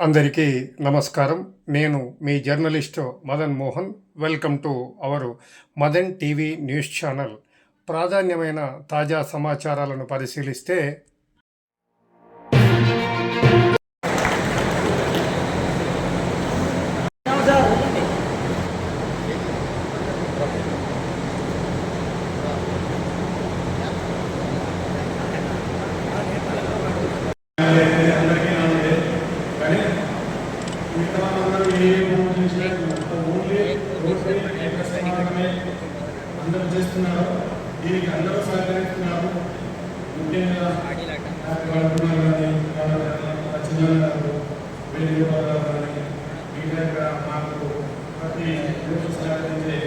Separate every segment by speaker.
Speaker 1: అందరికీ నమస్కారం. నేను మీ journalist Madan Mohan. Welcome to our Madan TV news channel. ప్రాధాన్యమైన తాజా సమాచారాలను పరిశీలిస్తే
Speaker 2: దీనికి అందరూ సహకరిస్తున్నారు. ముఖ్యంగా వాడుతున్నారు కానీ చిన్న గారు గారు కానీ మిగతా మాకు ప్రతి రోజు సహకరించే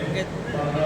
Speaker 2: వాళ్ళ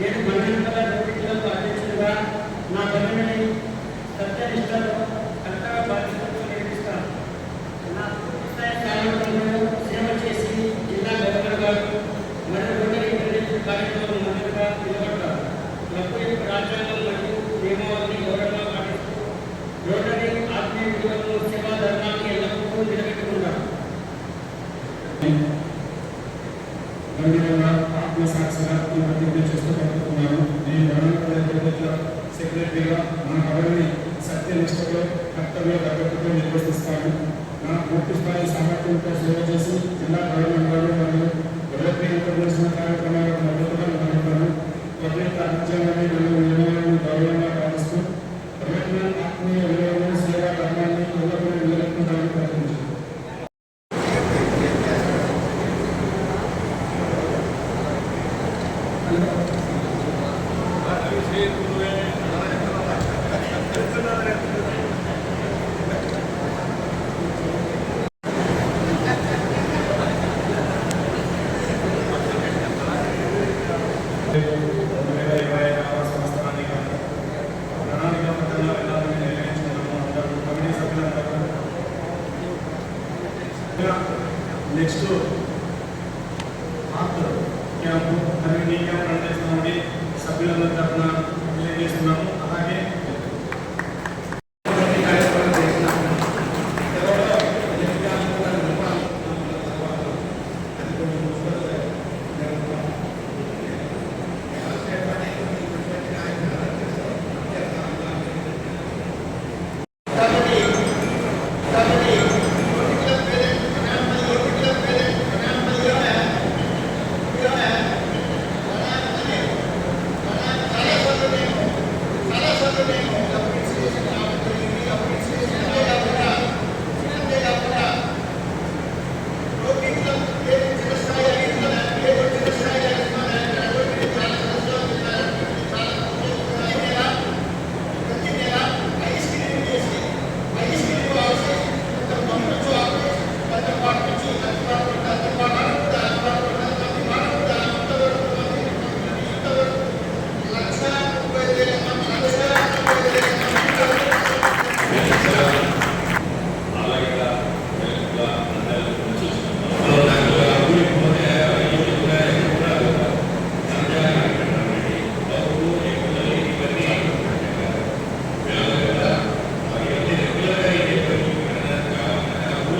Speaker 2: నేను మండలికల ప్రతిజ్ఞలకు అధ్యక్షుడిగా నా పనిని సత్యనిష్టతో కరెక్ట్గా బాధ్యతలు నిర్వహిస్తాను. నా పూర్తి స్థాయి కార్యక్రమంలో సేవ చేసి జిల్లా గవర్నర్ గారు మరియు రోటరీ ప్రదేశ కార్యక్రమం మొదలుగా నిలబడతారు క్లబ్ రాజ్యాంగం మరియు నియమావళిని గౌరవంగా పాటిస్తూ రోటరీ ఆత్మీయ విలువలను సేవా ధర్మాన్ని ఎల్లప్పుడూ నిలబెట్టుకున్నాడు గంభీరంగా ఆత్మసాక్షిగా ఈ ప్రతిజ్ఞ చేస్తూ పలుకుతున్నాను నేను గవర్నర్ సెక్రటరీగా మన పదవిని సత్యనిష్టతో కర్తవ్య భద్రతతో నిర్వహిస్తాను నా పూర్తి స్థాయి సామర్థ్యంతో సేవ చేసి జిల్లా గవర్నమెంట్
Speaker 3: ನೆಕ್ಸ್ಟು ಮಾತು ಕ್ಯಾಂಪು ನನಗೆ ನೀ ಕ್ಯಾಂಪ್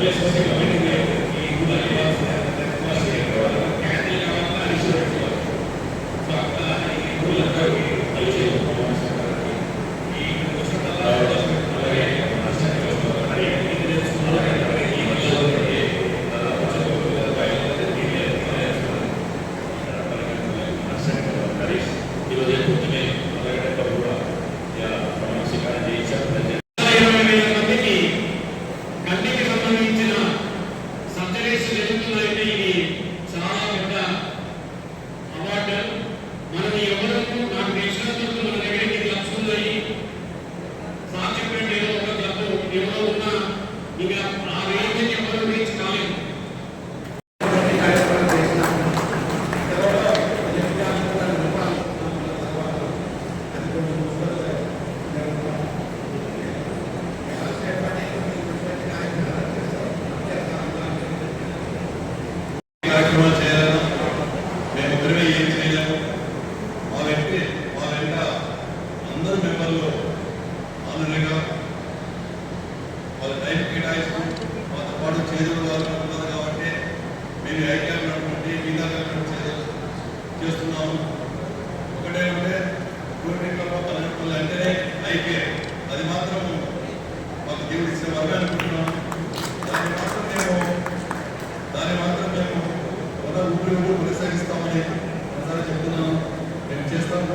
Speaker 3: ఈరోజు పొద్దునే అలాగే కూడా ఫార్మసీ కార్యం చేయించారు